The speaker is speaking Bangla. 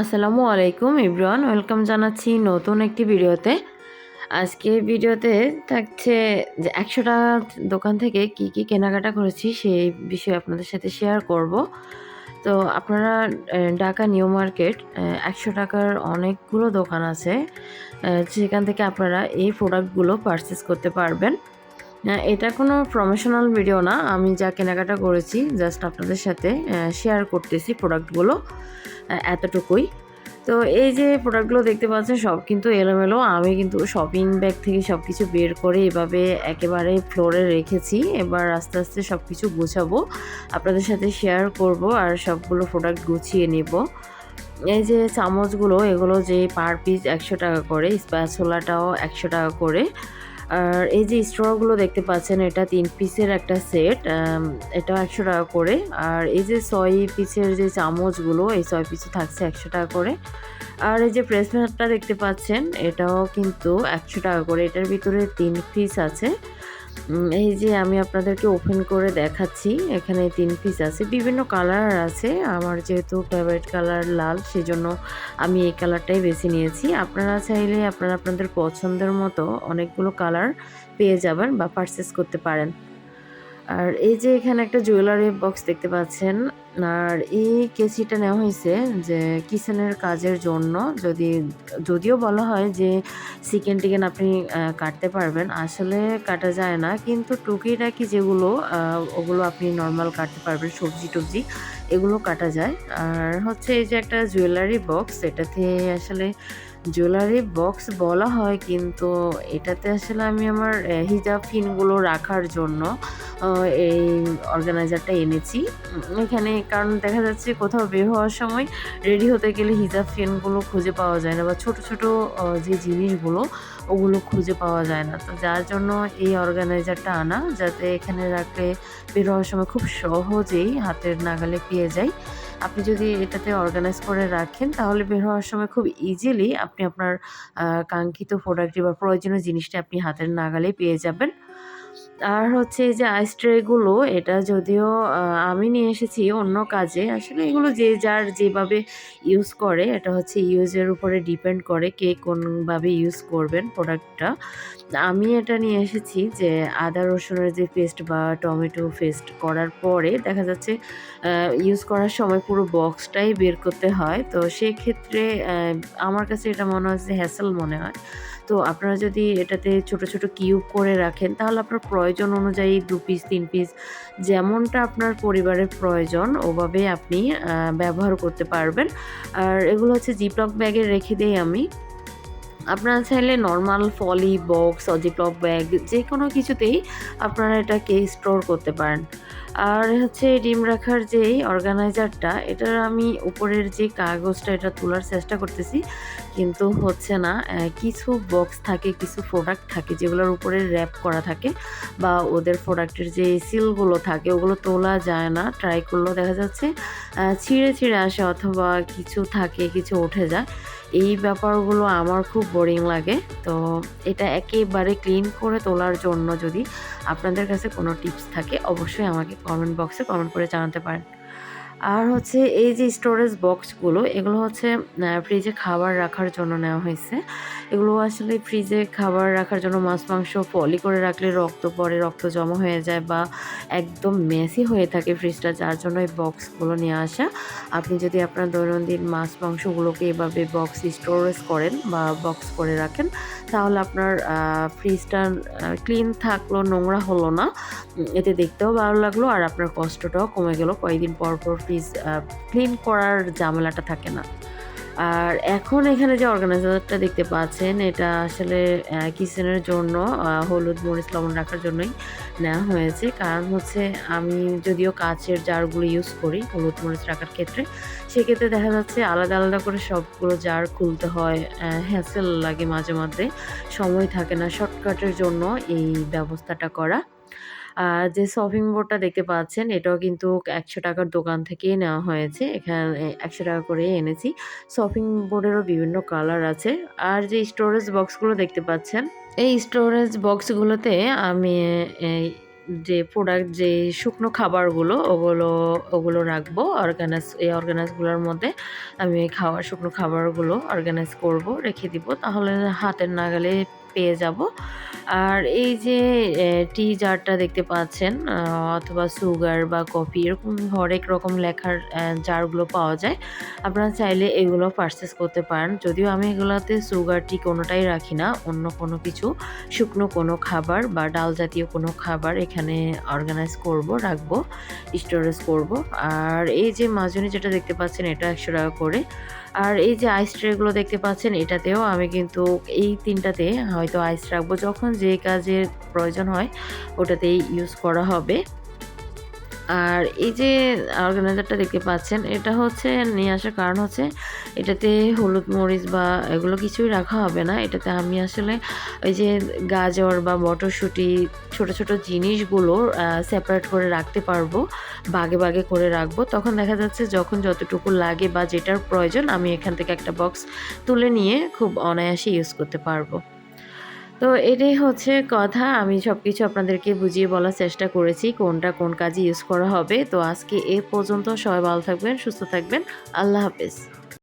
আসসালামু আলাইকুম ইব্রান, ওয়েলকাম জানাচ্ছি নতুন একটি ভিডিওতে। আজকে ভিডিওতে থাকছে যে একশো টাকার দোকান থেকে কি কি কেনাকাটা করেছি সেই বিষয়ে আপনাদের সাথে শেয়ার করব। তো আপনারা ঢাকা নিউ মার্কেট একশো টাকার অনেকগুলো দোকান আছে সেখান থেকে আপনারা এই প্রোডাক্টগুলো পারচেস করতে পারবেন। এটা কোনো প্রমোশনাল ভিডিও না। আমি যা কেনাকাটা করেছি জাস্ট আপনাদের সাথে শেয়ার করতেছি প্রোডাক্টগুলো এতটুকুই। তো এই যে প্রোডাক্টগুলো দেখতে পাচ্ছেন, সব কিন্তু এলোমেলো। আমি কিন্তু শপিং ব্যাগ থেকে সব কিছু বের করে এভাবে একেবারে ফ্লোরে রেখেছি। এবার আস্তে আস্তে সব কিছু গুছাবো, আপনাদের সাথে শেয়ার করব আর সবগুলো প্রোডাক্ট গুছিয়ে নেব। এই যে চামচগুলো, এগুলো যে পার পিস একশো টাকা করে স্প্যাচোলাটাও একশো টাকা করে। আর এই যে স্ট্রগুলো দেখতে পাচ্ছেন, এটা তিন পিসের একটা সেট এটা একশো টাকা করে। আর এই যে ছয় পিসের যে চামচগুলো, এই ছয় পিসে থাকছে একশো টাকা করে। আর এই যে প্রেসমেটটা দেখতে পাচ্ছেন, এটাও কিন্তু একশো টাকা করে। এটার ভিতরে তিন পিস আছে। এই যে আমি আপনাদেরকে ওপেন করে দেখাচ্ছি, এখানে তিন পিস আছে। বিভিন্ন কালার আছে, আমার যেহেতু ফেভারিট কালার লাল, সেজন্য আমি এই কালারটাই বেছে নিয়েছি। আপনারা চাইলে আপনারা আপনাদের পছন্দের মতো অনেকগুলো কালার পেয়ে যাবেন বা পারচেস করতে পারেন। আর এই যে এখানে একটা জুয়েলারি বক্স দেখতে পাচ্ছেন, আর এই কেসিটা নেওয়া হয়েছে যে কিচেনের কাজের জন্য, যদি, যদিও বলা হয় যে চিকেন টিকেন আপনি কাটতে পারবেন, আসলে কাটা যায় না, কিন্তু টুকিটাকি যেগুলো ওগুলো আপনি নর্মাল কাটতে পারবেন, সবজি টবজি, এগুলো কাটা যায়। আর হচ্ছে এই যে একটা জুয়েলারি বক্স এটাতে আসলে জুয়েলারি বক্স বলা হয়, কিন্তু এটাতে আসলে আমি আমার হিজাব ফিনগুলো রাখার জন্য এই অর্গানাইজারটা এনেছি। এখানে কারণ দেখা যাচ্ছে কোথাও বের হওয়ার সময় রেডি হতে গেলে হিজাব ফিনগুলো খুঁজে পাওয়া যায় না বা ছোট ছোট যে জিনিসগুলো, ওগুলো খুঁজে পাওয়া যায় না। তো যার জন্য এই অর্গানাইজারটা আনা, যাতে এখানে রাখলে বের হওয়ার সময় খুব সহজেই হাতের নাগালে পেয়ে যায় আপনি যদি এটাতে অর্গানাইজ করে রাখেন, তাহলে বের হওয়ার সময় খুব ইজিলি আপনি আপনার কাঙ্ক্ষিত প্রোডাক্টটি বা প্রয়োজনীয় জিনিসটি আপনি হাতের নাগালে পেয়ে যাবেন। আর হচ্ছে এই যে আইস ট্রেগুলো এটা যদিও আমি নিয়ে এসেছি অন্য কাজে, আসলে এগুলো যে যার যেভাবে ইউজ করে, এটা হচ্ছে ইউজের উপরে ডিপেন্ড করে কে কোনভাবে ইউজ করবেন প্রোডাক্টটা আমি এটা নিয়ে এসেছি যে আদা, রসুনের যে পেস্ট বা টমেটো পেস্ট করার পরে, দেখা যাচ্ছে ইউজ করার সময় পুরো বক্সটাই বের করতে হয়। তো সেক্ষেত্রে আমার কাছে এটা মনে হয় যে হ্যাসেল মনে হয়। তো আপনারা যদি এটাতে ছোট ছোট কিউব করে রাখেন, তাহলে আপনার প্রয়োজন অনুযায়ী দু পিস তিন পিস যেমনটা আপনার পরিবারের প্রয়োজন, ওভাবে আপনি ব্যবহার করতে পারবেন। আর এগুলো হচ্ছে জিপলক ব্যাগে রেখে দিই আমি। আপনারা চাইলে নর্মাল ফলি বক্স অজিপ্লক ব্যাগ যে কোনো কিছুতেই আপনারা এটাকে স্টোর করতে পারেন। আর হচ্ছে ডিম রাখার যেই অর্গানাইজারটা এটার আমি উপরের যে কাগজটা, এটা তোলার চেষ্টা করতেছি, কিন্তু হচ্ছে না। কিছু বক্স থাকে, কিছু প্রোডাক্ট থাকে, যেগুলোর উপরে র্যাপ করা থাকে, বা ওদের প্রোডাক্টের যে সিলগুলো থাকে, ওগুলো তোলা যায় না। ট্রাই করলেও দেখা যাচ্ছে ছিঁড়ে ছিঁড়ে আসে, অথবা কিছু থাকে, কিছু উঠে যায়। এই ব্যাপারগুলো আমার খুব বোরিং লাগে। তো এটা একেবারে ক্লিন করে তোলার জন্য যদি আপনাদের কাছে কোনো টিপস থাকে, অবশ্যই আমাকে কমেন্ট বক্সে কমেন্ট করে জানাতে পারেন। আর হচ্ছে এই যে স্টোরেজ বক্সগুলো এগুলো হচ্ছে ফ্রিজে খাবার রাখার জন্য নেওয়া হয়েছে। এগুলো আসলে ফ্রিজে খাবার রাখার জন্য মাছ, মাংস ফলি করে রাখলে রক্ত পরে, রক্ত জমা হয়ে যায় বা একদম মেসি হয়ে থাকে ফ্রিজটা যার জন্য এই বক্সগুলো নিয়ে আসা। আপনি যদি আপনার দৈনন্দিন মাছ, মাংসগুলোকে এভাবে বক্স স্টোরেজ করেন বা বক্স করে রাখেন তাহলে আপনার ফ্রিজটা ক্লিন থাকল, নোংরা হলো না। এতে দেখতেও ভালো লাগল আর আপনার কষ্টটাও কমে গেল। কয়েকদিন পর পর ফ্রিজ ক্লিন করার ঝামেলাটা থাকে না। আর এখন এখানে যে অর্গানাইজারটা দেখতে পাচ্ছেন, এটা আসলে কিচেনের জন্য হলুদ মরিচ লবণ রাখার জন্যই নেওয়া হয়েছে। কারণ হচ্ছে আমি যদিও কাচের জারগুলো ইউজ করি হলুদ মরিচ রাখার ক্ষেত্রে, সেক্ষেত্রে দেখা যাচ্ছে আলাদা আলাদা করে সবগুলো জার খুলতে হয় হ্যাসেল লাগে মাঝে মাঝে সময় থাকে না শর্টকাটের জন্য এই ব্যবস্থাটা করা। আর যে শপিং বোর্ডটা দেখতে পাচ্ছেন, এটাও কিন্তু একশো টাকার দোকান থেকেই নেওয়া হয়েছে। এখানে একশো টাকা করে এনেছি। শপিং বোর্ডেরও বিভিন্ন কালার আছে। আর যে স্টোরেজ বক্সগুলো দেখতে পাচ্ছেন, এই স্টোরেজ বক্সগুলোতে আমি এই যে প্রোডাক্ট যে শুকনো খাবারগুলো, ওগুলো ওগুলো রাখব। অর্গানাইজ এই অর্গানাইজগুলোর মধ্যে আমি খাওয়ার শুকনো খাবারগুলো অর্গানাইজ করব, রেখে দিব। তাহলে হাতের নাগালে পেয়ে যাব। আর এই যে টি জারটা দেখতে পাচ্ছেন অথবা সুগার বা কফি এরকম হরেক রকম লেখার জারগুলো পাওয়া যায়। আপনারা চাইলে এগুলো পারচেস করতে পারেন। যদিও আমি এগুলোতে সুগার টি কোনোটাই রাখি না, অন্য কোনো কিছু, শুকনো কোনো খাবার বা ডাল জাতীয় কোনো খাবার এখানে অর্গানাইজ করব, রাখব স্টোরেজ করব। আর এই যে মাজনি যেটা দেখতে পাচ্ছেন, এটা একশো টাকা করে। আর এই যে আইস ট্রেগুলো দেখতে পাচ্ছেন, এটাতেও আমি কিন্তু এই তিনটাতে হয়তো আইস রাখব। যখন যে কাজের প্রয়োজন হয়, ওটাতেই ইউজ করা হবে। আর এই যে অর্গানাইজারটা দেখতে পাচ্ছেন, এটা হচ্ছে নিয়ে আসার কারণ হচ্ছে, এটাতে হলুদ মরিচ বা এগুলো কিছুই রাখা হবে না। এটাতে আমি আসলে ওই যে গাজর বা মটরশুঁটি, ছোট ছোট জিনিসগুলো সেপারেট করে রাখতে পারব, বাগে বাগে করে রাখব। তখন দেখা যাচ্ছে যখন যতটুকু লাগে বা যেটার প্রয়োজন, আমি এখান থেকে একটা বক্স তুলে নিয়ে খুব অনায়াসে ইউজ করতে পারব। তো এটাই হচ্ছে কথা। আমি সব কিছু আপনাদেরকে বুঝিয়ে বলার চেষ্টা করেছি কোনটা কোন কাজে ইউজ করা হবে। তো আজকে এ পর্যন্ত সবাই ভালো থাকবেন, সুস্থ থাকবেন। আল্লাহ হাফেজ।